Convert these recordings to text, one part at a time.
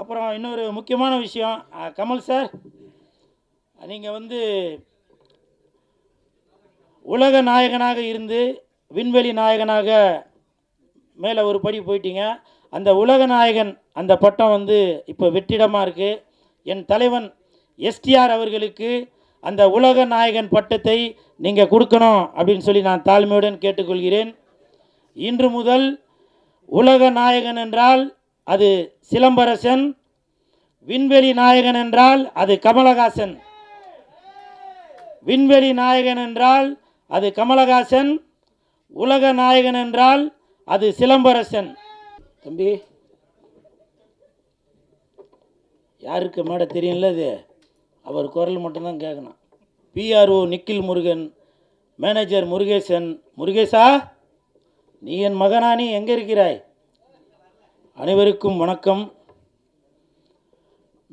அப்புறம் இன்னொரு முக்கியமான விஷயம். கமல் சார் நீங்கள் வந்து உலக நாயகனாக இருந்து விண்வெளி நாயகனாக மேலே ஒரு படி போயிட்டீங்க. அந்த உலக நாயகன் அந்த பட்டம் வந்து இப்போ வெற்றிடமாக இருக்குது என் தலைவன் எஸ்டிஆர் அவர்களுக்கு அந்த உலக நாயகன் பட்டத்தை நீங்கள் கொடுக்கணும் அப்படின்னு சொல்லி நான் தாழ்மையுடன் கேட்டுக்கொள்கிறேன். இன்று முதல் உலக நாயகன் என்றால் அது சிலம்பரசன் விண்வெளி நாயகன் என்றால் அது கமலஹாசன். விண்வெளி நாயகன் என்றால் அது கமலஹாசன் உலக நாயகன் என்றால் அது சிலம்பரசன். தம்பி யாருக்கு மேட தெரியும்ல இது அவர் குரல் மட்டும்தான் கேட்கணும். பிஆர்ஓ நிக்கில் முருகன் மேனேஜர் முருகேசன் முருகேசா நீ என் மகனா நீ எங்கே இருக்கிறாய்? அனைவருக்கும் வணக்கம்.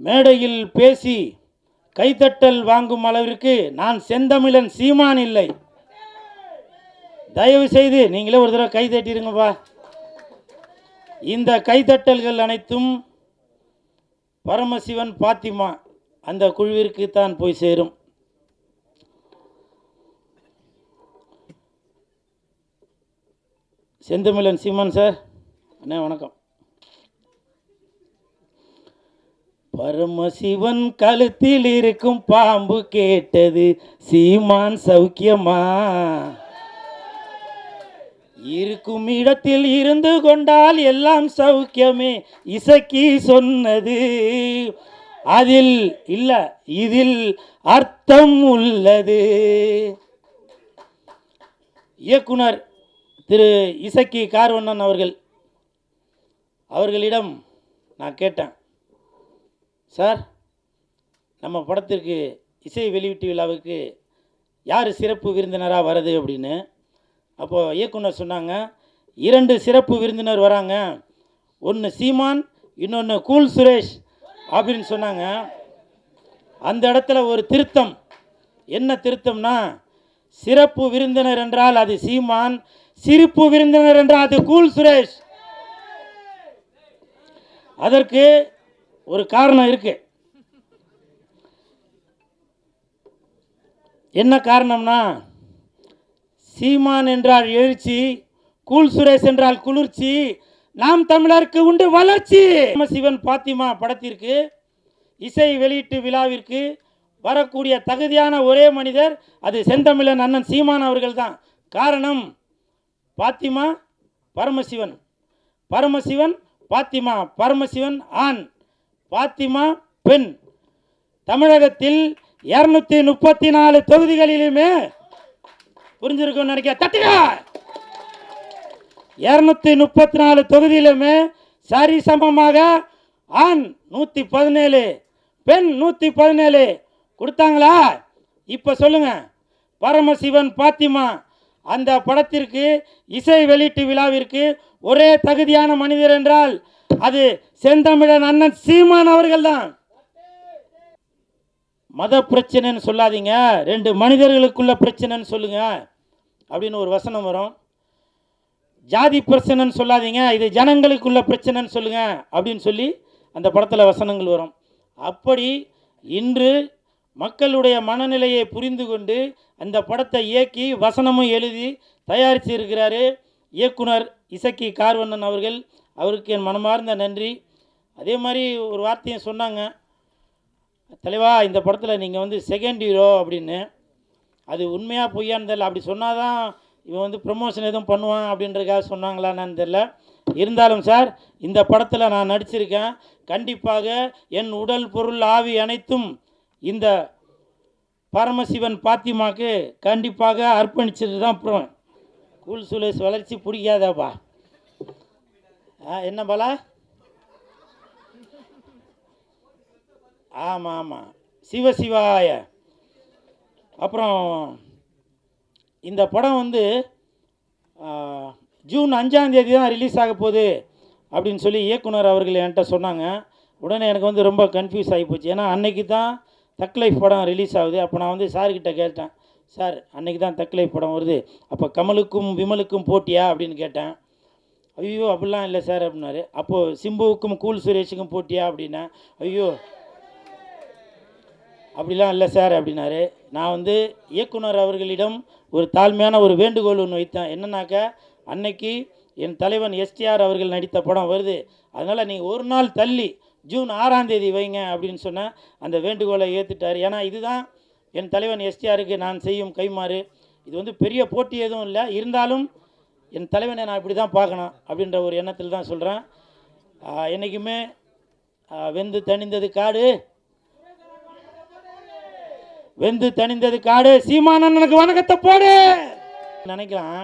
மேடையில் பேசி கைத்தட்டல் வாங்கும் அளவிற்கு நான் செந்தமிழன் சீமான் இல்லை. தயவு செய்து நீங்களே ஒரு தடவை கை தட்டிடுங்கப்பா இந்த கைத்தட்டல்கள் அனைத்தும் பரமசிவன் பாத்திமா அந்த குழுவிற்கு தான் போய் சேரும். செந்தமிழன் சீமான் சார் அண்ணே வணக்கம். பரமசிவன் கழுத்தில் இருக்கும் பாம்பு கேட்டது சீமான் சௌக்கியமா? இருக்கும் இடத்தில் இருந்து கொண்டால் எல்லாம் சௌக்கியமே இசக்கி சொன்னது. அதில் இல்ல இதில் அர்த்தம் உள்ளது. இயக்குனர் திரு இசக்கி கார்வண்ணன் அவர்கள் அவர்களிடம் நான் கேட்டேன். சார் நம்ம படத்திற்கு இசை வெளியீட்டு விழாவுக்கு யார் சிறப்பு விருந்தினராக வருது அப்படின்னு? அப்போது இயக்குனர் சொன்னாங்க இரண்டு சிறப்பு விருந்தினர் வராங்க. ஒன்று சீமான் இன்னொன்று கூல் சுரேஷ் அப்படின்னு சொன்னாங்க. அந்த இடத்துல ஒரு திருத்தம். என்ன திருத்தம்னா சிறப்பு விருந்தினர் என்றால் அது சீமான் சிரிப்பு விருந்தினர் என்றால் அது கூல் சுரேஷ். அதற்கு ஒரு காரணம் இருக்கு. என்ன காரணம்னா சீமான் என்றால் எழுச்சி கூல் சுரேஷ் என்றால் குளிர்ச்சி நாம் தமிழருக்கு உண்டு வளர்ச்சி. சிவன் பாத்திமா படத்திற்கு இசை வெளியீட்டு விழாவிற்கு வரக்கூடிய தகுதியான ஒரே மனிதர் அது செந்தமிழன் அண்ணன் சீமான் அவர்கள் தான் காரணம் பாத்திமா பரமசிவன். பரமசிவன் பாத்திமா பரமசிவன் ஆண். பாத்திமா பெண். தமிழகத்தில் இரநூத்தி முப்பத்தி நாலு தொகுதிகளிலுமே புரிஞ்சிருக்கும் நினைக்க தட்டுங்க! இரநூத்தி முப்பத்தி நாலு தொகுதியிலுமே சரி சமமாக ஆண் நூற்றி பதினேழு பெண் நூற்றி பதினேழு கொடுத்தாங்களா? இப்போ சொல்லுங்க. பரமசிவன் பாத்திமா அந்த படத்திற்கு இசை வெளியீட்டு விழாவிற்கு ஒரே தகுதியான மனிதர் என்றால் அது செந்தமிழன் அண்ணன் சீமான் அவர்கள் தான் மத பிரச்சனைன்னு சொல்லாதீங்க. ரெண்டு மனிதர்களுக்குள்ள பிரச்சனைன்னு சொல்லுங்க. அப்படின்னு ஒரு வசனம் வரும். ஜாதி பிரச்சனைன்னு சொல்லாதீங்க. இது ஜனங்களுக்குள்ள பிரச்சனைன்னு சொல்லுங்க. அப்படின்னு சொல்லி அந்த படத்தில் வசனங்கள் வரும். அப்படி இன்று மக்களுடைய மனநிலையை புரிந்து கொண்டு அந்த படத்தை இயக்கி வசனமும் எழுதி தயாரித்து இருக்கிறாரு இயக்குனர் இசக்கி கார்வண்ணன் அவர்கள். அவருக்கு என் மனமார்ந்த நன்றி. அதே மாதிரி ஒரு வார்த்தையும் சொன்னாங்க. தலைவா இந்த படத்தில் நீங்கள் வந்து செகண்ட் ஹீரோ அப்படின்னு. அது உண்மையாக பொய்யான்னு தெரில அப்படி சொன்னால் தான் இவன் வந்து ப்ரமோஷன் எதுவும் பண்ணுவான் அப்படின்றக்காக சொன்னாங்களான்னு தெரில இருந்தாலும் சார் இந்த படத்தில் நான் நடிச்சிருக்கேன். கண்டிப்பாக என் உடல் பொருள் ஆவி அனைத்தும் இந்த பரமசிவன் பாத்திமாக்கு கண்டிப்பாக அர்ப்பணிச்சுட்டு தான் அப்புறம் கூல் சுலேஷ் வளர்ச்சி பிடிக்காதாப்பா. ஆ என்ன பாலா? ஆமாம் ஆமாம் சிவசிவாய அப்புறம் இந்த படம் வந்து ஜூன் அஞ்சாந்தேதி தான் ரிலீஸ் ஆக போகுது அப்படின்னு சொல்லி இயக்குனர் அவர்கள் என்கிட்ட சொன்னாங்க. உடனே எனக்கு வந்து ரொம்ப கன்ஃபியூஸ் ஆகி போச்சு. ஏன்னா அன்னைக்கு தான் தக் லைஃப் படம் ரிலீஸ் ஆகுது. அப்போ நான் வந்து சார்கிட்ட கேட்டேன். சார் அன்னைக்கு தான் தக் லைஃப் படம் வருது. அப்போ கமலுக்கும் விமலுக்கும் போட்டியா? அப்படின்னு கேட்டேன். ஐயோ அப்படிலாம் இல்லை சார் அப்படின்னாரு. அப்போது சிம்புவுக்கும் கூல் சுரேஷுக்கும் போட்டியா அப்படின்னா ஐயோ அப்படிலாம் இல்லை சார் அப்படின்னாரு. நான் வந்து இயக்குனர் அவர்களிடம் ஒரு தாழ்மையான ஒரு வேண்டுகோள் ஒன்று வைத்தேன். என்னன்னாக்கா அன்னைக்கு என் தலைவன் எஸ்டிஆர் அவர்கள் நடித்த படம் வருது. அதனால் நீங்கள் ஒரு நாள் தள்ளி ஜூன் ஆறாம் தேதி வைங்க அப்படின்னு சொன்னேன் அந்த வேண்டுகோளை ஏற்றுட்டார் ஏன்னா இதுதான் என் தலைவன் எஸ்டிஆருக்கு நான் செய்யும் கைமாறு இது வந்து பெரிய போட்டி எதுவும் இல்லை. இருந்தாலும் என் தலைவனை நான் இப்படி தான் பார்க்கணும் அப்படின்ற ஒரு எண்ணத்தில் தான் சொல்கிறேன் என்றைக்குமே வெந்து தணிந்தது காடு. வெந்து தணிந்தது காடு. சீமானண்ணனுக்கு வணக்கத்தை போடு. நினைக்கலாம்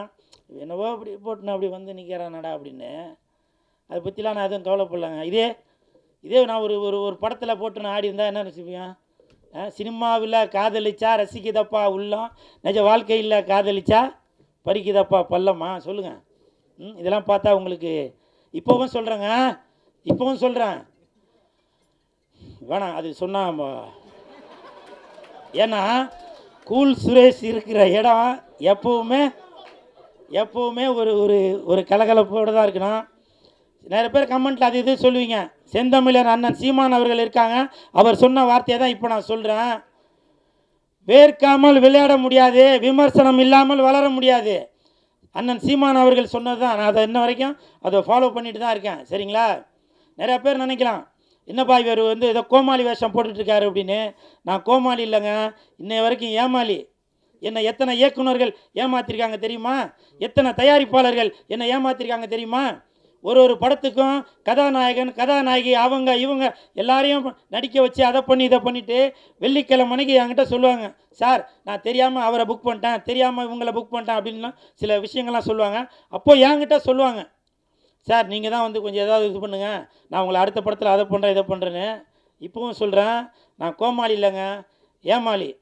என்னவோ அப்படி போட்டுன்னு அப்படி வந்து நிற்கிறானடா அப்படின்னு. அதை பற்றிலாம் நான் எதுவும் கவலைப்படலாங்க. இதே இதே நான் ஒரு ஒரு ஒரு படத்தில் போட்டு நான் ஆடி இருந்தால் என்ன நினச்சிப்பேன் சினிமாவில் காதலிச்சா ரசிக்குதப்பா உள்ளம். நிஜ வாழ்க்கையில் காதலிச்சா பறிக்குதாப்பா பல்லம்மா? சொல்லுங்கள் ம் இதெல்லாம் பார்த்தா உங்களுக்கு இப்போவும் சொல்கிறேங்க இப்போவும் சொல்கிறேன் வேணாம் அது சொன்னால் ஏன்னா கூல் சுரேஷ் இருக்கிற இடம் எப்போவுமே எப்போவுமே ஒரு ஒரு ஒரு கலகலப்போடு தான் இருக்கணும் நிறைய பேர் கமெண்ட்டில் அது இது சொல்லுவீங்க. செந்தமிழர் அண்ணன் சீமான் அவர்கள் இருக்காங்க. அவர் சொன்ன வார்த்தையை தான் இப்போ நான் சொல்கிறேன் வேர்க்காமல் விளையாட முடியாது விமர்சனம் இல்லாமல் வளர முடியாது. அண்ணன் சீமான் அவர்கள் சொன்னது தான். நான் அதை இன்ன வரைக்கும் அதை ஃபாலோ பண்ணிட்டு தான் இருக்கேன். சரிங்களா? நிறையா பேர் நினைக்கலாம் என்னப்பா இவர் வந்து ஏதோ கோமாளி வேஷம் போட்டுட்ருக்காரு அப்படின்னு. நான் கோமாளி இல்லைங்க. இன்னை வரைக்கும் ஏமாளி. என்னை எத்தனை இயக்குனர்கள் ஏமாத்திருக்காங்க தெரியுமா? எத்தனை தயாரிப்பாளர்கள் என்னை ஏமாத்திருக்காங்க தெரியுமா? ஒரு ஒரு படத்துக்கும் கதாநாயகன் கதாநாயகி அவங்க இவங்க எல்லாரையும் நடிக்க வச்சு அதை பண்ணி இதை பண்ணிவிட்டு வெள்ளிக்கிழமை மணிக்கு என்கிட்ட சொல்லுவாங்க சார் நான் தெரியாமல் அவரை புக் பண்ணிட்டேன் தெரியாமல் இவங்களை புக் பண்ணிட்டேன் அப்படின்லாம் சில விஷயங்கள்லாம் சொல்லுவாங்க. அப்போது என்கிட்ட சொல்லுவாங்க சார் நீங்கள் தான் வந்து கொஞ்சம் ஏதாவது இது பண்ணுங்கள் நான் உங்களை அடுத்த படத்தில் அதை பண்ணுறேன் இதை பண்ணுறேன்னு இப்போவும் சொல்கிறேன் நான் கோமாளி இல்லைங்க ஏமாளி